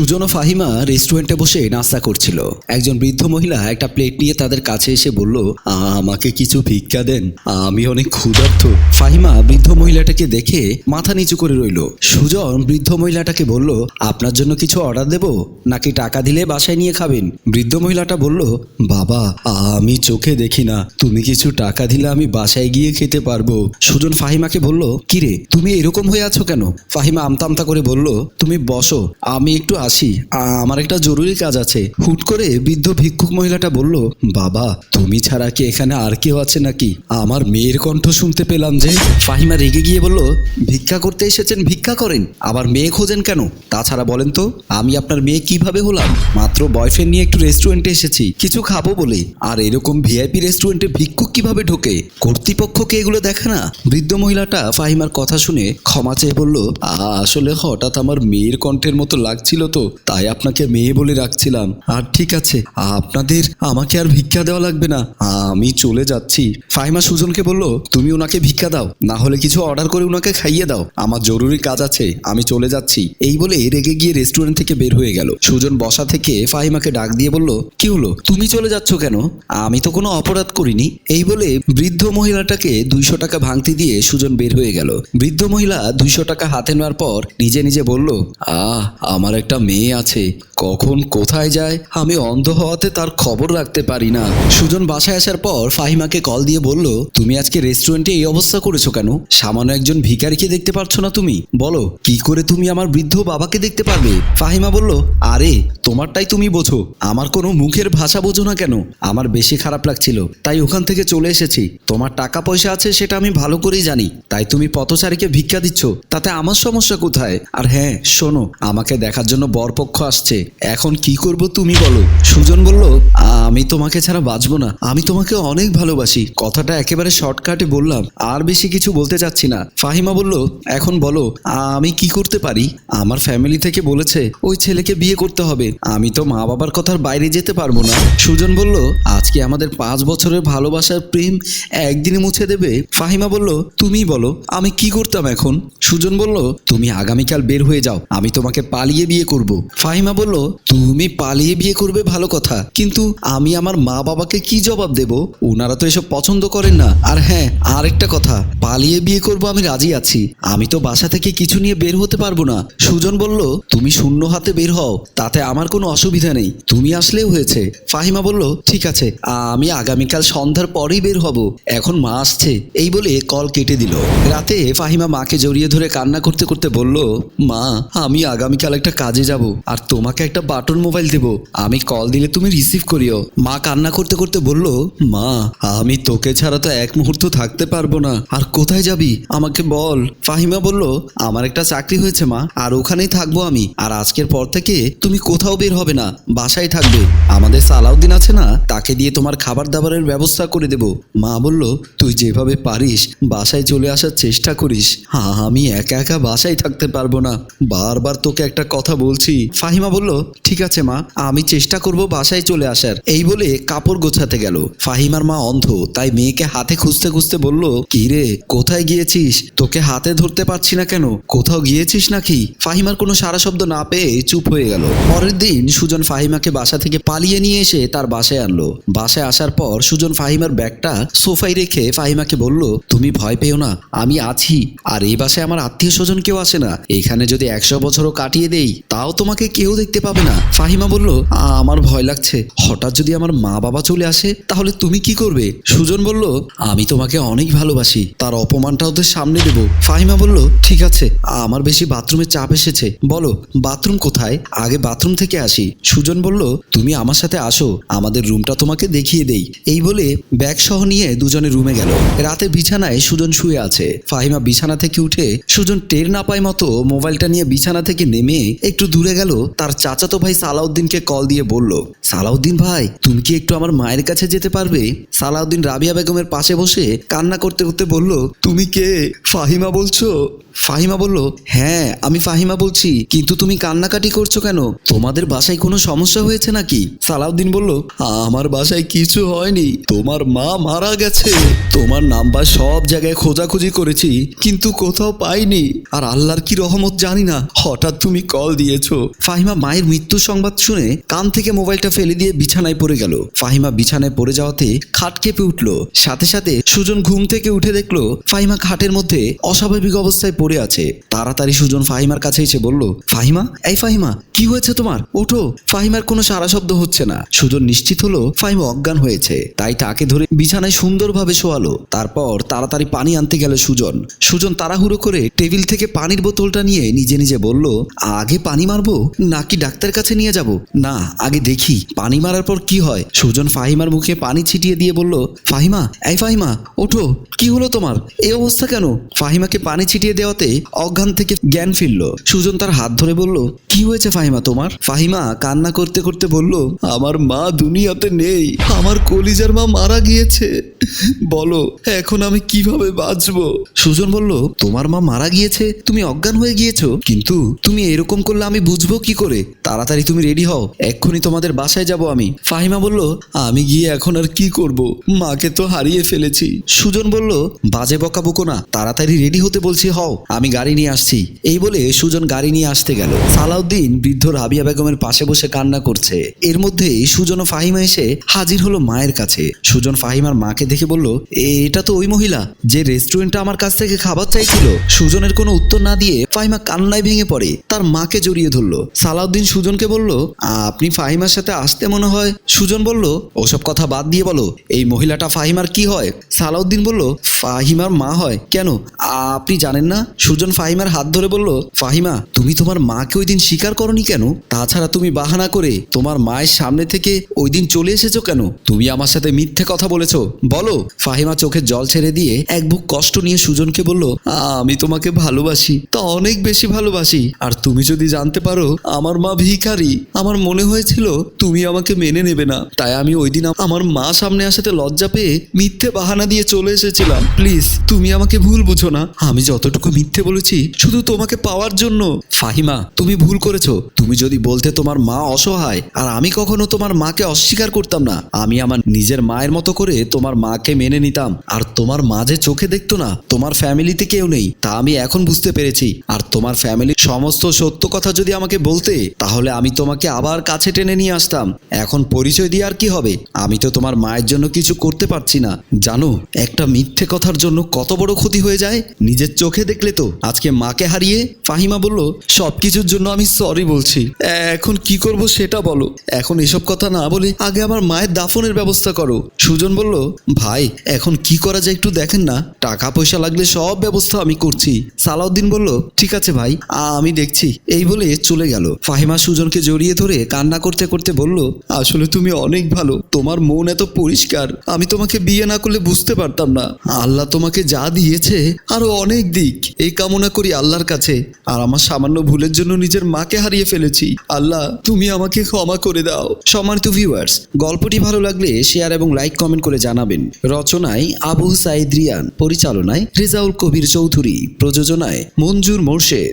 সুজন ও ফাহিমা রেস্টুরেন্টে বসে নাস্তা করছিল। একজন বৃদ্ধ মহিলা একটা প্লেট নিয়ে তাদের কাছে এসে বলল, আমাকে কিছু ভিক্ষা দেন, আমি অনেক ক্ষুধার্ত। ফাহিমা বৃদ্ধ মহিলাটাকে দেখে মাথা নিচু করে রইল। সুজন বৃদ্ধ মহিলাটাকে বলল, আপনার জন্য কিছু অর্ডার দেব, নাকি টাকা দিলে বাসায় নিয়ে খাবেন? বৃদ্ধ মহিলাটা বলল, বাবা, আমি চোখে দেখি না, তুমি কিছু টাকা দিলে আমি বাসায় গিয়ে খেতে পারব। সুজন ফাহিমাকে বলল, কিরে, তুমি এরকম হয়ে আছো কেন? ফাহিমা আমতা আমতা করে বলল, তুমি বসো, আমি একটু আসি। আমার একটা জরুরি কাজ আছে। হুট করে বৃদ্ধ ভিক্ষুক মহিলাটা বলল, বাবা, তুমি ছাড়া কি এখানে আর কেউ আছে নাকি? আমার মেয়ের কণ্ঠ শুনতে পেলাম যে। ফাহিমা রেগে গিয়ে বলল, ভিক্ষা করতে এসেছেন, ভিক্ষা করেন। আবার মেয়ে খোঁজেন কেন? তাছাড়া বলেন তো, আমি আপনার মেয়ে কীভাবে হলাম? মাত্র বয়ফ্রেন্ড নিয়ে একটু রেস্টুরেন্টে এসেছি। কিছু খাব বলে। আর এরকম ভিআইপি রেস্টুরেন্টে ভিক্ষুক কীভাবে ঢোকে? কর্তৃপক্ষকে এগুলো দেখে না? বৃদ্ধ মহিলাটা ফাহিমার কথা শুনে ক্ষমা চেয়ে বলল, "আ- আসলে হঠাৎ আমার মেয়ের কণ্ঠের মতো লাগছিল তো, তাই আপনাকে মেয়ে বলে রাখছিলাম। আর ঠিক আছে, আপনাদের আমাকে আর ভিক্ষা দেওয়া লাগবে না। আমি চলে যাচ্ছি। ফাহিমা সুজনকে বলল, তুমি ওনাকে ভিক্ষা দাও, না হলে কিছু অর্ডার করে ওনাকে খাইয়ে দাও। আমার জরুরি কাজ আছে, আমি চলে যাচ্ছি। এই বলে রেগে গিয়ে রেস্টুরেন্ট থেকে বের হয়ে গেল। সুজন বসা থেকে ফাহিমাকে ডাক দিয়ে বলল, কি হলো? তুমি চলে যাচ্ছ কেন? আমি তো কোনো অপরাধ করিনি। এই বলে বৃদ্ধ মহিলাটাকে দুইশো টাকা ভাঙতি দিয়ে সুজন বের হয়ে গেল। বৃদ্ধ মহিলা দুইশো টাকা হাতে নেওয়ার পর নিজে নিজে বলল, আহ, আমার একটা মেয়ে আছে কখন কোথায় যায়, আমি অন্ধ হওয়াতে তার খবর রাখতে পারি না। সুজন বাসায় আসার পর ফাহিমাকে কল দিয়ে বলল, তুমি আজকে রেস্টুরেন্টে এই অবস্থা করেছ কেন? সামান্য একজন ভিখারিকে দেখতে পারছ না তুমি। বলো, কি করে তুমি আমার বৃদ্ধ বাবাকে দেখতে পারবে? ফাহিমা বলল, আরে, তোমারটাই তুমি বোঝো। আমার কোনো মুখের ভাষা বোঝো না কেন? আমার বেশি খারাপ লাগছিল। তাই ওখান থেকে চলে এসেছি। তোমার টাকা পয়সা আছে সেটা আমি ভালো করেই জানি। তাই তুমি পথচারীকে ভিক্ষা দিচ্ছ। তাতে আমার সমস্যা কোথায়? আর হ্যাঁ শোনো, আমাকে দেখার জন্য বরপক্ষ আসছে। এখন কি করব তুমি বলো। সুজন বলল, আমি তোমাকে ছাড়া বাঁচবো না। আমি তোমাকে অনেক ভালোবাসি। কথাটা একেবারে শর্টকাটে বললাম, আর বেশি কিছু বলতে চাচ্ছি না। ফাহিমা বলল, এখন বলো, আমি কি করতে পারি? আমার ফ্যামিলি থেকে বলেছে, ওই ছেলেকে বিয়ে করতে হবে। আমি তো মা বাবার কথার বাইরে যেতে পারব না। সুজন বলল, আজকে আমাদের পাঁচ বছরের ভালোবাসার প্রেম একদিনে মুছে দেবে? ফাহিমা বলল তুমি বলো, আমি কি করতাম এখন? সুজন বলল, তুমি আগামীকাল বের হয়ে যাও। আমি তোমাকে পালিয়ে বিয়ে করব। ফাহিমা বলল তুমি পালিয়ে বিয়ে করবে ভালো কথা, কিন্তু আমি আমার মা বাবাকে কি জবাব দেব? ওনারা তো এসব পছন্দ করেন না। আর হ্যাঁ আরেকটা কথা, পালিয়ে বিয়ে করব আমি রাজি আছি। আমি তো বাসা থেকে কিছু নিয়ে বের হতে পারব না। সুজন বলল, তুমি শূন্য হাতে বের হও, তাতে আমার কোনো অসুবিধা নেই। তুমি আসলেও হয়েছে। ফাহিমা বলল, ঠিক আছে, আমি আগামীকাল সন্ধ্যার পরেই বের হব। এখন মা আসছে। এই বলে কল কেটে দিল। রাতে ফাহিমা মাকে জড়িয়ে ধরে কান্না করতে করতে বলল, মা, আমি আগামীকাল একটা কাজে যাব, আর তোমাকে একটা বাটন মোবাইল দেব। আমি কল দিলে তুমি রিসিভ করিও। মা কান্না করতে করতে বলল, মা, আমি তোকে ছাড়া তো এক মুহূর্ত থাকতে পারব না। আর কোথায় যাবি? আমাকে বল। ফাহিমা বলল, আমার একটা চাকরি হয়েছে, মা। আর ওখানেই থাকব আমি। আর আজকের পর থেকে তুমি কোথাও বের হবে না। বাসায় থাকবে। আমাদের সালাউদ্দিন আছে না? তাকে দিয়ে তোমার খাবার দাবারের ব্যবস্থা করে দেব। মা বলল, তুই যেভাবে পারিস, বাসায় চলে আসার চেষ্টা করিস। হ্যাঁ আমি একা একা বাসায় থাকতে পারব না। বারবার তোকে একটা কথা বলছি। ফাহিমা বলল ঠিক আছে মা, আমি চেষ্টা করব বাসায় চলে আসার। এই বলে কাপড় গোছাতে গেল। ফাহিমার মা অন্ধ, তাই মেয়েকে হাতে খুঁজতে খুঁজতে বলল, কি রে, কোথায় গিয়েছিস? তোকে হাতে ধরতে পারছি না কেন? কোথাও গিয়েছিস নাকি? ফাহিমার কোনো সারা শব্দ না পেয়ে চুপ হয়ে গেল। পরের দিন সুজন ফাহিমাকে বাসা থেকে পালিয়ে নিয়ে এসে তার বাসায় আনলো। বাসায় আসার পর সুজন ফাহিমার ব্যাগটা সোফায় রেখে ফাহিমাকে বলল, তুমি ভয় পেও না, আমি আছি। আর এই বাসায় আমার আত্মীয় স্বজন কেউ আসে না। এখানে যদি একশো বছরও কাটিয়ে দেই, তাও তোমাকে কেউ দেখতে পাবে না? ফাহিমা বলল, আমার ভয় লাগছে। হঠাৎ যদি আমার মা বাবা চলে আসে, তাহলে তুমি কি করবে? সুজন বলল, আমি তোমাকে অনেক ভালোবাসি। তার অপমানটা ওদের সামনে দেব। ফাহিমা বলল, ঠিক আছে, আমার বেশি বাথরুমে চাপ এসেছে। বলো, বাথরুম কোথায়? আগে বাথরুম থেকে আসি। সুজন বলল, তুমি আমার সাথে আসো। আমাদের রুমটা তোমাকে দেখিয়ে দেই। এই বলে ব্যাগ সহ নিয়ে দুজনে রুমে গেল। রাতে বিছানায় সুজন শুয়ে আছে। ফাহিমা বিছানা থেকে উঠে সুজন টের না পায় মতো মোবাইলটা নিয়ে বিছানা থেকে নেমে একটু দূরে গেল। তার চাচাতো ভাই সালাউদ্দিনকে কল দিয়ে বলল, সালাউদ্দিন ভাই, তুমি কি একটু আমার মায়ের কাছে যেতে পারবে? সালাউদ্দিন রাবিয়া বেগমের পাশে বসে কান্না করতে করতে বলল, তুমি কে ফাহিমা বলছো? ফাহিমা বলল হ্যাঁ আমি ফাহিমা বলছি। কিন্তু তুমি কান্নাকাটি করছ কেন? তোমাদের বাসায় কোনো সমস্যা হয়েছে নাকি? সালাউদ্দিন বলল, আমার বাসায় কিছু হয়নি। তোমার মা মারা গেছে। তোমার নাম্বার সব জায়গায় খোঁজাখুঁজি করেছি, কিন্তু কোথাও পাইনি। আর আল্লাহর কি রহমত জানি না। হঠাৎ তুমি কল দিয়েছ। ফাহিমা মায়ের মৃত্যুর সংবাদ শুনে কান থেকে মোবাইলটা ফেলে দিয়ে বিছানায় পড়ে গেল। ফাহিমা বিছানায় পড়ে যাওয়াতে খাট কেঁপে উঠল। সাথে সাথে সুজন ঘুম থেকে উঠে দেখল, ফাহিমা খাটের মধ্যে অস্বাভাবিক অবস্থায় পড়ে আছে। তাড়াতাড়ি সুজন ফাহিমার কাছে এসে বলল, ফাহিমা, এই ফাহিমা, কি হয়েছে তোমার? ওঠো, ফাহিমার কোনো সারা শব্দ হচ্ছে না। সুজন নিশ্চিত হলো ফাহিমা অজ্ঞান হয়েছে, তাই তাকে ধরে বিছানায় সুন্দরভাবে শোয়ালো। তারপর তাড়াতাড়ি পানি আনতে গেল সুজন। সুজন তাড়াহুড়ো করে টেবিল থেকে পানির বোতলটা নিয়ে নিজে নিজে বলল, আগে পানি মারবো, নাকি ডাক্তার কাছে নিয়ে যাব? না, আগে দেখি, পানি মারার পর কি হয়? সুজন ফাহিমার মুখে পানি ছিটিয়ে দিয়ে বলল, ফাহিমা, এই ফাহিমা, ওঠো, কি হলো তোমার? এই অবস্থা কেন? ফাহিমাকে পানি ছিটিয়ে দেওয়াতে অজ্ঞান থেকে জ্ঞান ফিরল। সুজন তার হাত ধরে বলল, কি হয়েছে ফাহিমা তোমার? ফাহিমা কান্না করতে করতে বলল, আমার মা দুনিয়াতে নেই, আমার কলিজার মা মারা গিয়েছে। বলো, এখন আমি কীভাবে বাঁচবো? সুজন বলল, তোমার মা মারা গিয়েছে, তুমি অজ্ঞান হয়ে গিয়েছো, কিন্তু তুমি এরকম করলে আমি বুঝব কি করে? তাড়াতাড়ি তুমি রেডি হও, এক্ষুনি তোমাদের বাসায় যাব আমি। ফাহিমা বলল, আমি গিয়ে এখন আর কি করব? মাকে তো হারিয়ে ফেলেছি। সুজন বলল, বাজে বকা বকো না, তাড়াতাড়ি রেডি হতে বলছি, হও। আমি গাড়ি নিয়ে আসছি। এই বলে সুজন গাড়ি নিয়ে আসতে গেল। সালাউদ্দিন বৃদ্ধ রাবিয়া বেগমের পাশে বসে কান্না করছে। এর মধ্যেই সুজন ও ফাহিমা এসে হাজির হলো মায়ের কাছে। সুজন ফাহিমার মাকে দেখে বলল এটা তো ওই মহিলা যে রেস্টুরেন্টটা আমার কাছ থেকে খাবার চাইছিল। সুজনের কোনো উত্তর না দিয়ে ফাহিমা কান্নায় ভেঙে পড়ে। তার মাকে জড়িয়ে ধরলো। সালাউদ্দিন সুজনকে বলল আপনি ফাহিমার সাথে আসতে মনে হয়? সুজন বলল, ওসব কথা বাদ দিয়ে বলো, এই মহিলাটা ফাহিমার কি হয়? সালাউদ্দিন বলল, ফাহিমার মা হয়। কেন? আপনি জানেন না? সুজন ফাহিমার হাত ধরে বলল, ফাহিমা, তুমি তোমার মাকে ওই দিন স্বীকার করনি কেন? তাছাড়া তুমি বাহানা করে তোমার মায়ের সামনে থেকে ওই দিন চলে এসেছ কেন? তুমি আমার সাথে মিথ্যে কথা বলেছ। বলো। ফাহিমা চোখে জল ছেড়ে দিয়ে এক বুক কষ্ট নিয়ে সুজনকে বলল আমি তোমাকে ভালোবাসি, তা অনেক বেশি ভালোবাসি। আর তুমি যদি জানতে পারো, আমার মা ভিখারি। আমার মনে হয়েছিল তুমি আমাকে মেনে নেবে না। তাই আমি ওই দিন আমার মা সামনে আসাতে লজ্জা পেয়ে মিথ্যে বাহানা দিয়ে চলে এসেছিলাম। প্লিজ, তুমি আমাকে ভুল বুঝো না। আমি যতটুকু মিথ্যে বলেছি? শুধু তোমাকে পাওয়ার জন্য। ফাহিমা, তুমি ভুল করেছ। তুমি যদি বলতে তোমার মা অসহায়, আর আমি কখনো তোমার মাকে অস্বীকার করতাম না, আমি আমার নিজের মায়ের মতো করে তোমার মাকে মেনে নিতাম। আর তোমার মা যে চোখে দেখতো না, তোমার ফ্যামিলিতে কেউ নেই, তা আমি এখন বুঝতে পেরেছি। আর তোমার ফ্যামিলির সমস্ত সত্য কথা যদি আমাকে বলতে, তাহলে আমি তোমাকে আবার কাছে টেনে নিয়ে আসতাম। এখন পরিচয় দিয়ে আর কি হবে? আমি তো তোমার মায়ের জন্য কিছু করতে পারছি না। জানো, একটা মিথ্যে কথার জন্য কত বড় ক্ষতি হয়ে যায়? নিজের চোখে দেখলে তো, আজকে মাকে হারিয়ে ফাহিমা বলল সব কিছুর জন্য আমি সরি বলছি। এখন কি করব সেটা বলো। এখন এসব কথা না বলে আগে আমার মায়ের দাফনের ব্যবস্থা করো। সুজন বলল, ভাই, এখন কি করা যায় একটু দেখেন না। টাকা পয়সা লাগলে সব ব্যবস্থা আমি করছি। সালাউদ্দিন বলল, ঠিক আছে ভাই আমি দেখছি। এই বলে চলে গেল। ফাহিমা সুজনকে জড়িয়ে ধরে কান্না করতে করতে বলল, আসলে তুমি অনেক ভালো, তোমার মন এত পরিষ্কার। আমি তোমাকে বিয়ে না করলে বুঝতে পারতাম না। আল্লাহ তোমাকে যা দিয়েছে, আরও অনেক দিক। এই কামনা করি আল্লাহর কাছে। আর আমার সামান্য ভুলের জন্য নিজের মাকে হারিয়ে ফেলেছি। আল্লাহ, তুমি আমাকে ক্ষমা করে দাও। সম্মানিত ভিউয়ার্স গল্পটি ভালো লাগলে শেয়ার এবং লাইক কমেন্ট করে জানাবেন। রচনায় আবু সাইদ রিয়ান, পরিচালনায় রেজাউল কবির চৌধুরী, প্রযোজনায় মঞ্জুর মোর্শেদ।